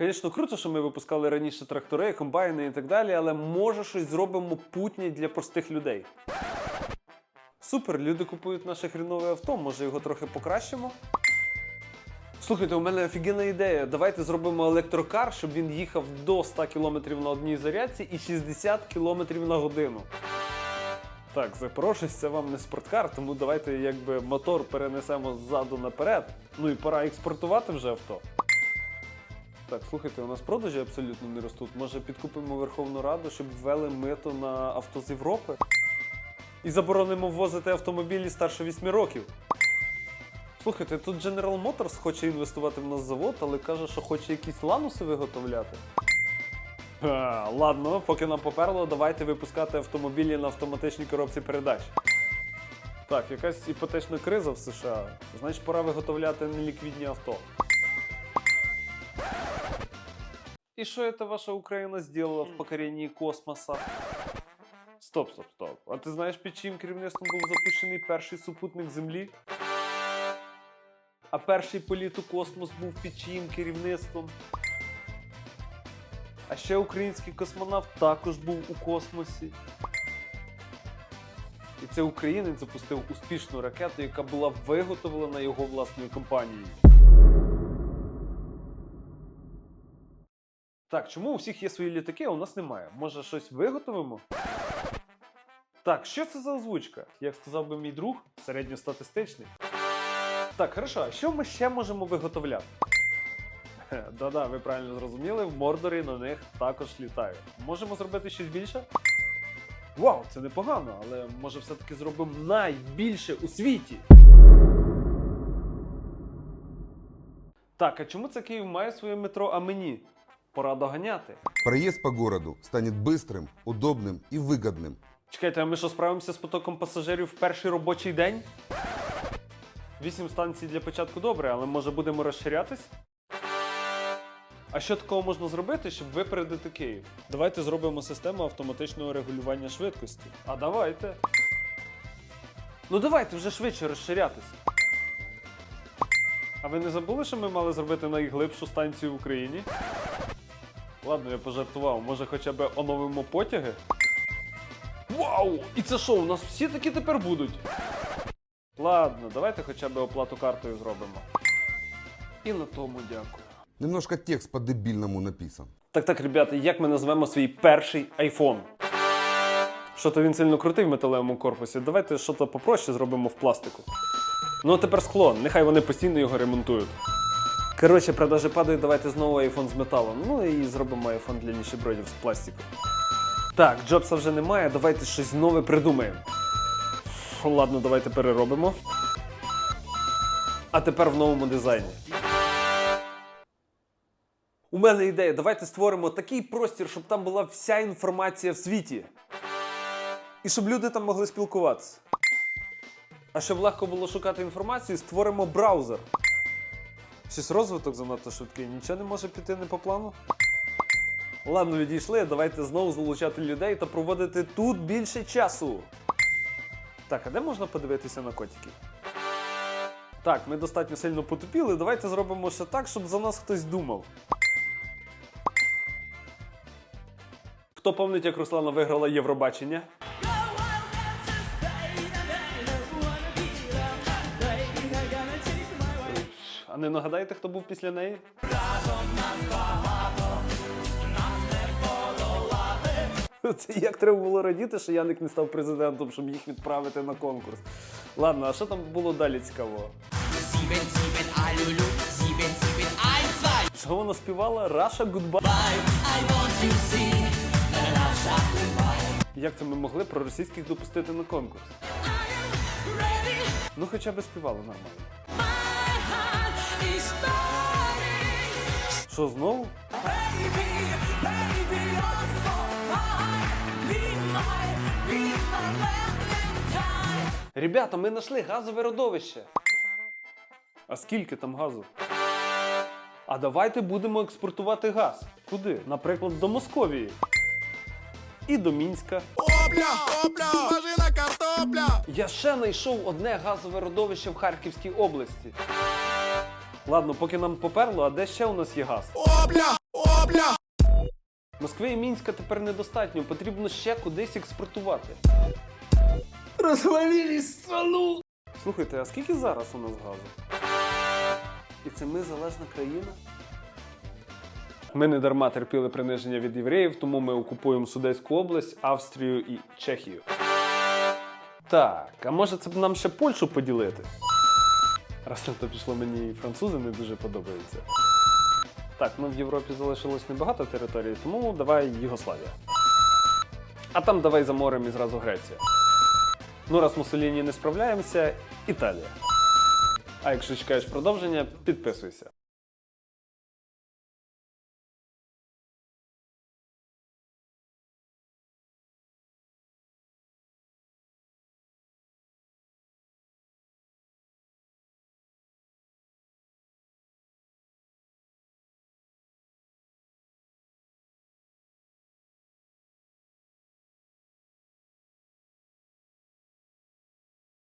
Звісно, круто, що ми випускали раніше трактори, комбайни і так далі, але може щось зробимо путнє для простих людей. Супер, люди купують наше хрінове авто, може його трохи покращимо. Слухайте, у мене офігенна ідея. Давайте зробимо електрокар, щоб він їхав до 100 км на одній зарядці і 60 км на годину. Так, Запорожець це вам не спорткар, тому давайте якби мотор перенесемо ззаду наперед. Ну і пора експортувати вже авто. Так, слухайте, у нас продажі абсолютно не ростуть. Може підкупимо Верховну Раду, щоб ввели мито на авто з Європи? І заборонимо ввозити автомобілі старше 8 років. Слухайте, тут General Motors хоче інвестувати в нас завод, але каже, що хоче якісь лануси виготовляти. А, ладно, поки нам поперло, давайте випускати автомобілі на автоматичній коробці передач. Так, якась іпотечна криза в США. Значить, пора виготовляти неліквідні авто. І що це ваша Україна зробила в покоренні космоса? Стоп, стоп, стоп. А ти знаєш, під чиїм керівництвом був запущений перший супутник Землі? А перший політ у космос був під чиїм керівництвом? А ще український космонавт також був у космосі. І це українець запустив успішну ракету, яка була виготовлена його власною компанією. Так, чому у всіх є свої літаки, а у нас немає? Може, щось виготовимо? Так, що це за озвучка? Як сказав би мій друг, середньостатистичний. Так, хорошо, а що ми ще можемо виготовляти? Да-да, ви правильно зрозуміли, в Мордорі на них також літають. Можемо зробити щось більше? Вау, це непогано, але може все-таки зробимо найбільше у світі. Так, а чому це Київ має своє метро, а мені? Пора доганяти. Проезд по городу станет быстрым, удобным и выгодным. Чекайте, а ми що справимося з потоком пасажирів в перший робочий день? Вісім станцій для початку добре, але може будемо розширятись? А що такого можна зробити, щоб випередити Київ? Давайте зробимо систему автоматичного регулювання швидкості. А давайте. Ну давайте вже швидше розширятись. А ви не забули, що ми мали зробити найглибшу станцію в Україні? Ладно, я пожартував. Може хоча б оновимо потяги? Вау! І це що, у нас всі такі тепер будуть? Ладно, давайте хоча б оплату картою зробимо. І на тому дякую. Немножко текст по-дебильному написан. Так, так, ребята, як ми назвемо свій перший iPhone? Що-то він сильно крутий в металевому корпусі. Давайте щось попроще зробимо в пластику. Ну а тепер скло, нехай вони постійно його ремонтують. Коротше, продажі падають, давайте знову iPhone з металу. Ну і зробимо iPhone для ніщебродів з пластику. Так, Джобса вже немає, давайте щось нове придумаємо. Ладно, давайте переробимо. А тепер в новому дизайні. У мене ідея, давайте створимо такий простір, щоб там була вся інформація в світі. І щоб люди там могли спілкуватися. А щоб легко було шукати інформацію, створимо браузер. Щось розвиток занадто швидкий, нічого не може піти не по плану. Ладно, відійшли, давайте знову залучати людей та проводити тут більше часу. Так, а де можна подивитися на котиків? Так, ми достатньо сильно потупіли. Давайте зробимо ще так, щоб за нас хтось думав. Хто пам'ятає, як Руслана виграла Євробачення? А не нагадаєте, хто був після неї? Разом нас багато Це як треба було радіти, що Яник не став президентом, щоб їх відправити на конкурс. Ладно, а що там було далі цікавого? Що вона співала? Раша Goodbye. I want to see Russia goodbye. Як це ми могли про російських допустити на конкурс? Ну хоча б співали нормально. Що знову? Ребята, ми знайшли газове родовище. А скільки там газу? А давайте будемо експортувати газ. Куди? Наприклад, до Московії. І до Мінська. Опля, опля, смажена картопля. Я ще знайшов одне газове родовище в Харківській області. Ладно, поки нам поперло, а де ще у нас є газ? Опля, картопля. Москви і Мінська тепер недостатньо, потрібно ще кудись експортувати. Розвалили страну! Слухайте, а скільки зараз у нас газу? І це ми залежна країна? Ми не дарма терпіли приниження від євреїв, тому ми окупуємо Судейську область, Австрію і Чехію. Так, а може це б нам ще Польщу поділити? Раз на то пішло мені і французи не дуже подобаються. Так, ну в Європі залишилось небагато територій, тому давай Югославія. А там давай за морем і зразу Греція. Ну, раз Мусоліні не справляємося, Італія. А якщо чекаєш продовження, підписуйся.